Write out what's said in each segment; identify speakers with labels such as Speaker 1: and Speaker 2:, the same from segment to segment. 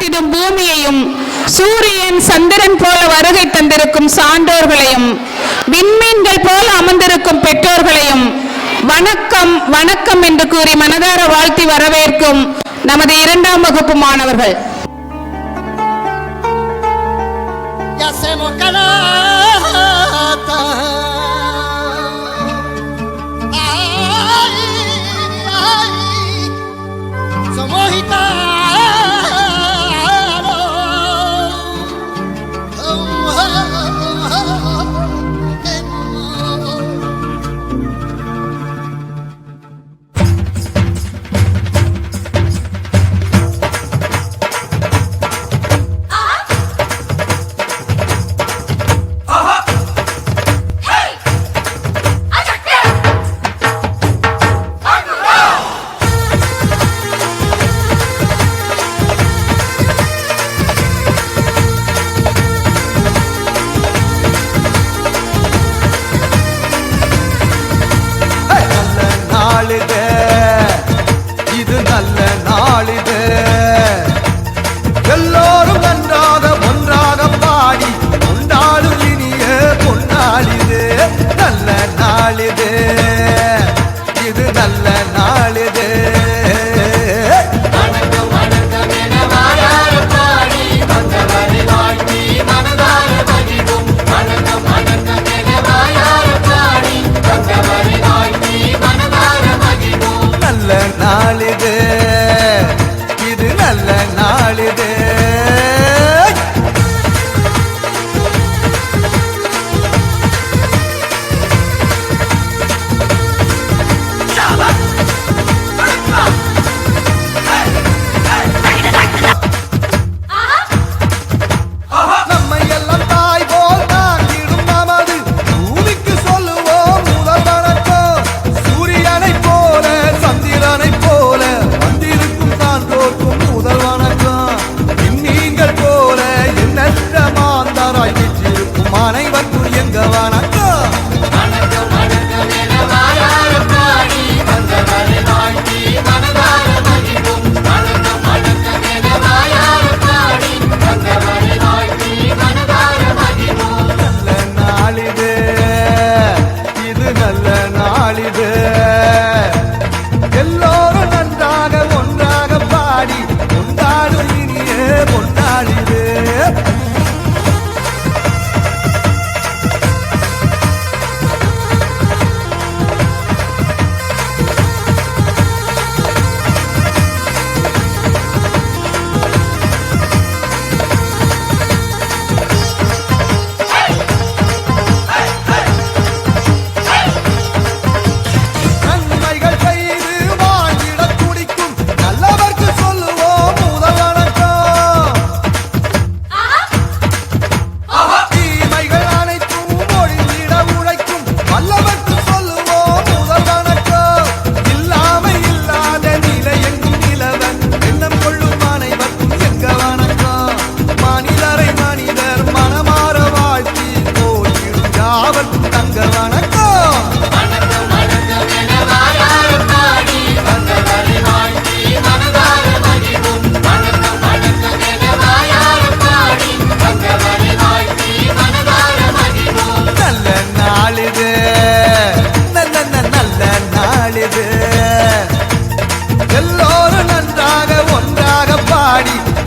Speaker 1: காத்திடும் பூமியையும் சூரியன் சந்திரன் போல வருகை தந்திருக்கும் சான்றோர்களையும் விண்மீன்கள் போல அமர்ந்திருக்கும் பெற்றோர்களையும் வணக்கம் வணக்கம் என்று கூறி மனதார வாழ்த்தி வரவேற்கும் நமது இரண்டாம் வகுப்பு மாணவர்கள்.
Speaker 2: அனைவருக்கும்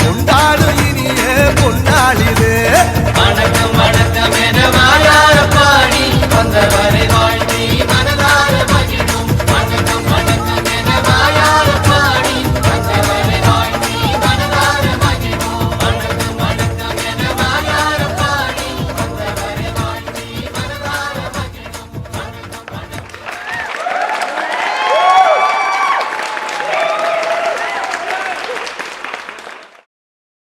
Speaker 2: கொண்டாடு இனிய கொண்டாடி